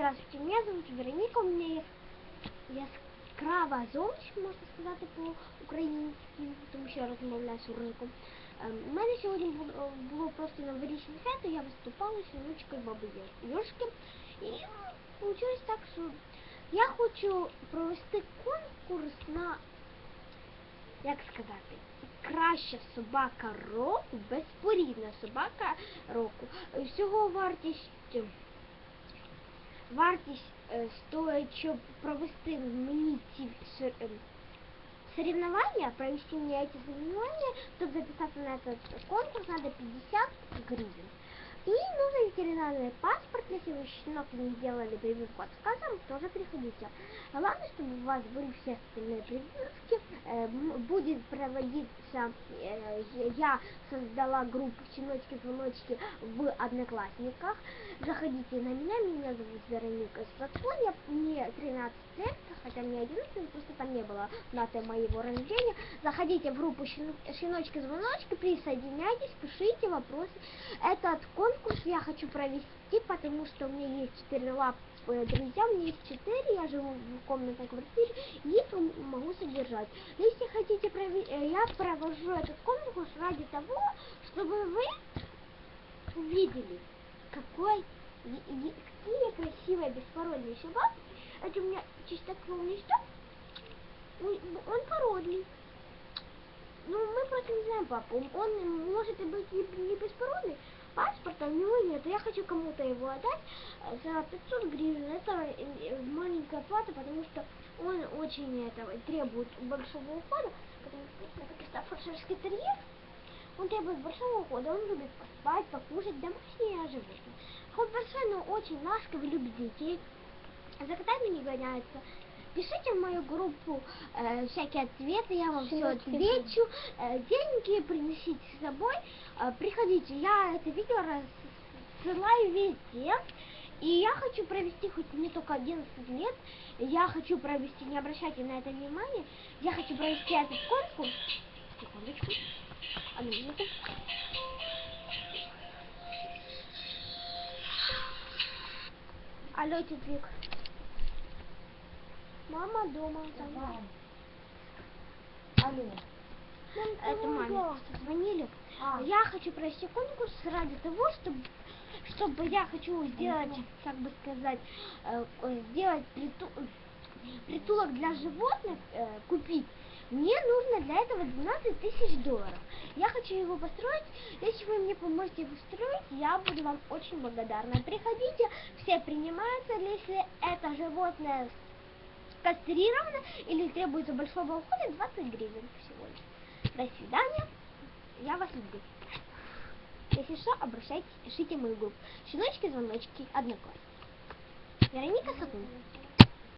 Здравствуйте, меня зовут Вероніка, у мене є яскрава зовсім, можна сказати, по-українськи, тому що я розмовляю з. Ем, У мене сьогодні було, просто новорічне свято, я виступала з внучкою баби Йо- Йошки. І вийшло так, що я хочу провести конкурс на, як сказати, краща собака року, безпорідна собака року. Всього вартість вартість е, стоїть, щоб провести мені ці сор- ем, соревнования, провести мне эти соревнования, чтобы записаться на этот конкурс, надо 50 гривен. И нужен ветеринарный паспорт, если вы щенок не сделали прививку отказом, тоже приходите. Главное, чтобы у вас были все остальные прививки. Э, будет проводиться, э, я создала группу «Щеночки-звоночки» в Одноклассниках. Заходите на меня, меня зовут Вероника Сатон, мне 13 лет, хотя мне 11, просто там не было даты моего рождения. Заходите в группу «Щено- «Щеночки-звоночки», присоединяйтесь, пишите вопросы. Этот конкурс я хочу провести, потому что у меня есть 4 лап э, друзья, у меня есть 4, я живу в комнатной квартире, и могу содержать. Если хотите, прови- э, я провожу этот конкурс ради того, чтобы вы увидели, какой, какие красивые беспородные собаки. Это у меня чистокровный стоп. Он, он породный. Ну, мы просто не знаем папу. Он может и быть не, не беспородный. Паспорта у него нет. Я хочу кому-то его отдать э, за 500 гривен. Это э, маленькая плата, потому что он очень этого требует большого ухода. Потому что это кристофорширский терьер. Он требует большого ухода, он любит поспать, покушать, домашнее животное. Хоть большой, но очень ласковый, любит детей. За котами не гоняется. Пишите в мою группу э, всякие ответы, я вам все отвечу. Э, деньги принесите с собой. Э, приходите, я это видео рассылаю везде. И я хочу провести хоть не только 11 лет, я хочу провести, не обращайте на это внимания, я хочу провести этот конкурс. Секундочку. Одну минуту. Алло, Тюбик. Мама дома. Алло. Это маме звонили. А. Я хочу провести конкурс ради того, чтобы чтобы я хочу сделать, как бы сказать, э, сделать приту- притулок для животных, э, купить. Мне нужно для этого 12 тысяч долларов. Я хочу его построить. Если вы мне поможете его строить, я буду вам очень благодарна. Приходите, все принимаются, если это животное кастрировано или требуется большого ухода, 20 гривен всего лишь. До свидания. Я вас люблю. Если что, обращайтесь, пишите мою группу. Щеночки, звоночки, одноклассники. Вероника Сатун.